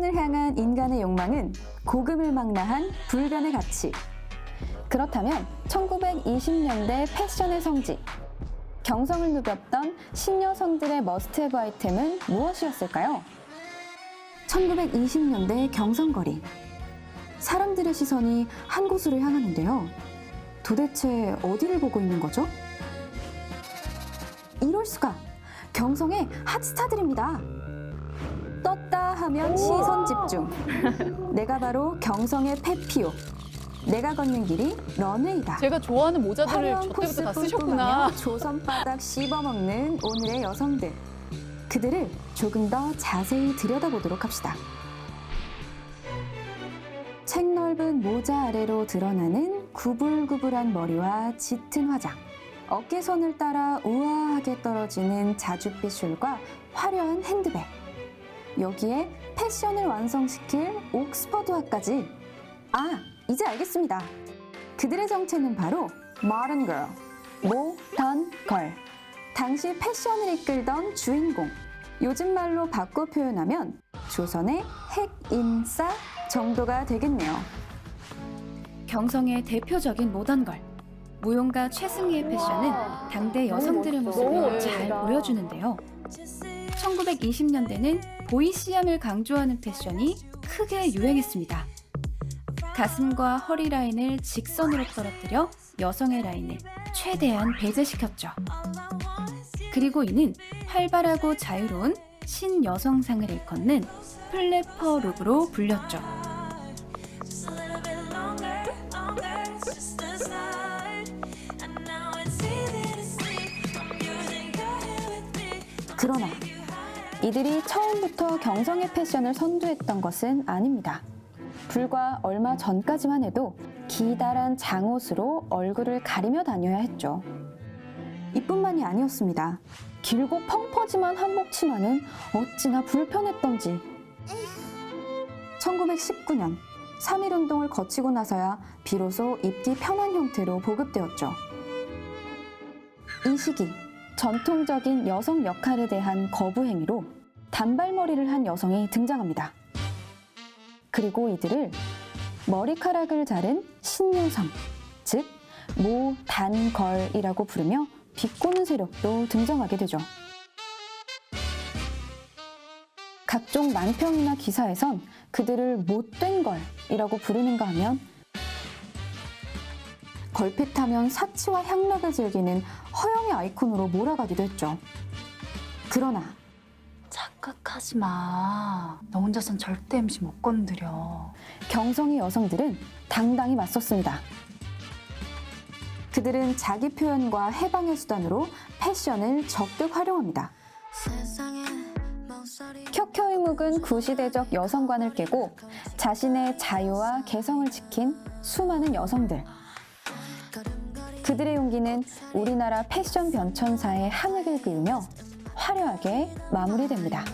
패션을 향한 인간의 욕망은 고금을 망라한 불변의 가치. 그렇다면 1920년대 패션의 성지, 경성을 누볐던 신여성들의 머스트헤브 아이템은 무엇이었을까요? 1920년대 경성거리. 사람들의 시선이 한 곳으로 향하는데요. 도대체 어디를 보고 있는 거죠? 이럴 수가! 경성의 핫스타들입니다. 떴다 하면 시선 집중. 내가 바로 경성의 페피오. 내가 걷는 길이 런웨이다. 제가 좋아하는 모자들을 화려한 저 때부터 다 쓰셨구나. 조선 바닥 씹어먹는 오늘의 여성들. 그들을 조금 더 자세히 들여다보도록 합시다. 책 넓은 모자 아래로 드러나는 구불구불한 머리와 짙은 화장. 어깨선을 따라 우아하게 떨어지는 자줏빛 슐과 화려한 핸드백. 여기에 패션을 완성시킬 옥스퍼드화까지. 아, 이제 알겠습니다. 그들의 정체는 바로 modern girl, 모던 걸. 당시 패션을 이끌던 주인공. 요즘 말로 바꿔 표현하면 조선의 핵인싸 정도가 되겠네요. 경성의 대표적인 모던 걸. 무용가 최승희의 패션은 당대 여성들의 모습을. 잘 보여주는데요. 1920년대는 보이시함을 강조하는 패션이 크게 유행했습니다. 가슴과 허리 라인을 직선으로 떨어뜨려 여성의 라인을 최대한 배제시켰죠. 그리고 이는 활발하고 자유로운 신여성상을 일컫는 플래퍼 룩으로 불렸죠. 그러나 이들이 처음부터 경성의 패션을 선두했던 것은 아닙니다. 불과 얼마 전까지만 해도 기다란 장옷으로 얼굴을 가리며 다녀야 했죠. 이뿐만이 아니었습니다. 길고 펑퍼짐한 한복 치마는 어찌나 불편했던지. 1919년 3.1 운동을 거치고 나서야 비로소 입기 편한 형태로 보급되었죠. 이 시기 전통적인 여성 역할에 대한 거부 행위로 단발머리를 한 여성이 등장합니다. 그리고 이들을 머리카락을 자른 신여성, 즉 모단걸이라고 부르며 비꼬는 세력도 등장하게 되죠. 각종 만평이나 기사에선 그들을 못된 걸이라고 부르는가 하면 걸핏하면 사치와 향락을 즐기는 허영의 아이콘으로 몰아가기도 했죠. 그러나 착각하지 마. 너 혼자선 절대 MC 못 건드려. 경성의 여성들은 당당히 맞섰습니다. 그들은 자기 표현과 해방의 수단으로 패션을 적극 활용합니다. 세상에 멍소리 켜켜이 묵은 구시대적 여성관을 깨고 자신의 자유와 개성을 지킨 수많은 여성들. 그들의 용기는 우리나라 패션 변천사의 한획을 그으며 화려하게 마무리됩니다.